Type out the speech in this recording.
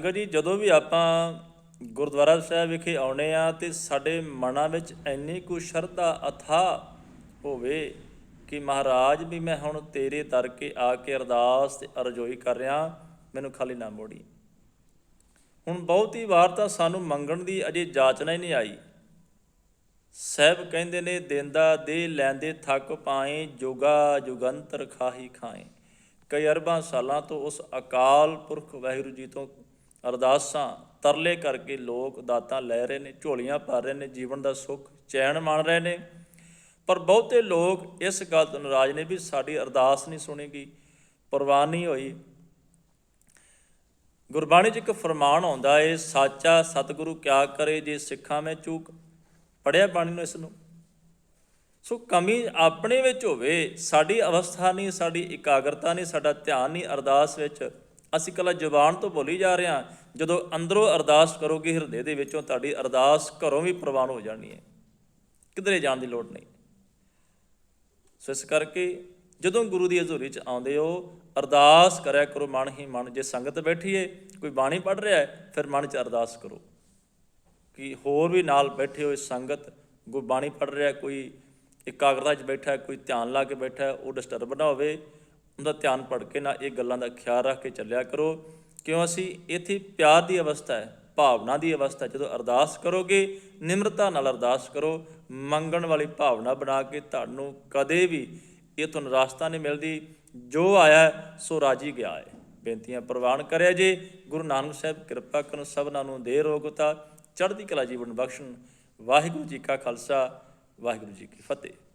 ਸੰਗਤ ਜੀ ਜਦੋਂ ਵੀ ਆਪਾਂ ਗੁਰਦੁਆਰਾ ਸਾਹਿਬ ਵਿਖੇ ਆਉਨੇ ਆ ਤੇ ਸਾਡੇ ਮਨਾਂ ਵਿੱਚ ਇੰਨੀ ਕੁ ਸ਼ਰਧਾ ਅਥਾ ਹੋਵੇ ਕਿ ਮਹਾਰਾਜ ਵੀ ਮੈਂ ਹੁਣ ਤੇਰੇ ਦਰ ਕੇ ਆ ਕੇ ਅਰਦਾਸ ਤੇ ਅਰਜ਼ੋਈ ਕਰ ਰਿਹਾ, ਮੈਨੂੰ ਖਾਲੀ ਨਾ ਮੋੜੀ। ਹੁਣ ਬਹੁਤੀ ਵਾਰ ਤਾਂ ਸਾਨੂੰ ਮੰਗਣ ਦੀ ਅਜੇ ਜਾਚਨਾ ਹੀ ਨਹੀਂ ਆਈ। ਸਹਿਬ ਕਹਿੰਦੇ ਨੇ, ਦਿੰਦਾ ਦੇ ਲੈਂਦੇ ਥੱਕ ਪਾਏ, ਜੁਗਾ ਜੁਗੰਤਰ ਖਾਹੀ ਖਾਏ। ਕਈ ਅਰਬਾਂ ਸਾਲਾਂ ਤੋਂ ਉਸ ਅਕਾਲ ਪੁਰਖ ਵਾਹਿਗੁਰੂ ਜੀ ਤੋਂ ਅਰਦਾਸਾਂ, ਤਰਲੇ ਕਰਕੇ ਲੋਕ ਦਾਤਾਂ ਲੈ ਰਹੇ ਨੇ, ਝੋਲੀਆਂ ਭਰ ਰਹੇ ਨੇ, ਜੀਵਨ ਦਾ ਸੁੱਖ, ਚੈਨ ਮਾਣ ਰਹੇ ਨੇ। ਪਰ ਬਹੁਤੇ ਲੋਕ ਇਸ ਗੱਲ ਤੋਂ ਨਾਰਾਜ਼ ਨੇ ਵੀ ਸਾਡੀ ਅਰਦਾਸ ਨਹੀਂ ਸੁਣੀਗੀ ਪ੍ਰਵਾਨ ਨਹੀਂ ਹੋਈ। ਗੁਰਬਾਣੀ 'ਚ ਇੱਕ ਫਰਮਾਨ ਆਉਂਦਾ ਏ, ਸਾਚਾ ਸਤਿਗੁਰੂ ਕਿਆ ਕਰੇ ਜੇ ਸਿੱਖਾਂ ਮੈਂ ਚੂਕ? ਪੜਿਆ ਬਾਣੀ ਨੂੰ ਇਸ ਨੂੰ। ਸੋ ਕਮੀ ਆਪਣੇ ਵਿੱਚ ਹੋਵੇ, ਸਾਡੀ ਅਵਸਥਾ ਨਹੀਂ, ਸਾਡੀ ਇਕਾਗਰਤਾ ਨਹੀਂ, ਸਾਡਾ ਧਿਆਨ ਨਹੀਂ ਅਰਦਾਸ ਵਿੱਚ। ਅਸੀਂ ਕੱਲਾ ਜ਼ੁਬਾਨ ਤੋਂ ਬੋਲੀ ਜਾ ਰਹੇ ਹਾਂ, ਜਦੋਂ ਅੰਦਰੋਂ ਅਰਦਾਸ ਕਰੋਗੇ ਹਿਰਦੇ ਦੇ ਵਿੱਚੋਂ ਤੁਹਾਡੀ ਅਰਦਾਸ ਘਰੋਂ ਵੀ ਪ੍ਰਵਾਨ ਹੋ ਜਾਣੀ ਹੈ। ਕਿਧਰੇ ਜਾਣ ਦੀ ਲੋੜ ਨਹੀਂ। ਸੋ ਇਸ ਕਰਕੇ ਜਦੋਂ ਗੁਰੂ ਦੀ ਹਜ਼ੂਰੀ 'ਚ ਆਉਂਦੇ ਹੋ, ਅਰਦਾਸ ਕਰਿਆ ਕਰੋ ਮਨ ਹੀ ਮਨ, ਜੇ ਸੰਗਤ ਬੈਠੀ ਏ ਕੋਈ ਬਾਣੀ ਪੜ੍ਹ ਰਿਹਾ ਹੈ, ਫਿਰ ਮਨ 'ਚ ਅਰਦਾਸ ਕਰੋ। ਕਿ ਹੋਰ ਵੀ ਨਾਲ ਬੈਠੇ ਹੋਏ ਸੰਗਤ ਗੁਰਬਾਣੀ ਪੜ੍ਹ ਰਿਹਾ, ਕੋਈ ਇਕਾਗਰਤਾ 'ਚ ਬੈਠਾ, ਕੋਈ ਧਿਆਨ ਲਾ ਕੇ ਬੈਠਾ, ਉਹ ਡਿਸਟਰਬ ਨਾ ਹੋਵੇ। ਉਹਦਾ ਧਿਆਨ ਭੜ ਨਾ ਇਹ ਗੱਲਾਂ ਦਾ ਖਿਆਲ ਰੱਖ ਕੇ ਚੱਲਿਆ ਕਰੋ। ਕਿਉਂ ਅਸੀਂ ਇੱਥੇ ਪਿਆਰ ਦੀ ਅਵਸਥਾ ਹੈ, ਭਾਵਨਾ ਦੀ ਅਵਸਥਾ ਜਦੋਂ ਅਰਦਾਸ ਕਰੋਗੇ, ਨਿਮਰਤਾ ਨਾਲ ਅਰਦਾਸ ਕਰੋ, ਮੰਗਣ ਵਾਲੀ ਭਾਵਨਾ ਬਣਾ ਕੇ ਤੁਹਾਨੂੰ ਕਦੇ ਵੀ ਇਹ ਤੋਂ ਨਿਰਾਸ਼ਤਾ ਨਹੀਂ ਮਿਲਦੀ। ਜੋ ਆਇਆ ਸੋ ਰਾਜੀ ਗਿਆ ਹੈ। ਬੇਨਤੀਆਂ ਪ੍ਰਵਾਨ ਕਰਿਆ ਜੇ, ਗੁਰੂ ਨਾਨਕ ਸਾਹਿਬ ਕਿਰਪਾ ਕਰਨ ਸਭਨਾਂ ਨੂੰ ਦੇ ਰੋਗਤਾ ਚੜ੍ਹਦੀ ਕਲਾ ਜੀਵਨ ਬਖਸ਼ਣ। ਵਾਹਿਗੁਰੂ ਜੀ ਕਾ ਖਾਲਸਾ, ਵਾਹਿਗੁਰੂ ਜੀ ਕੀ ਫਤਿਹ।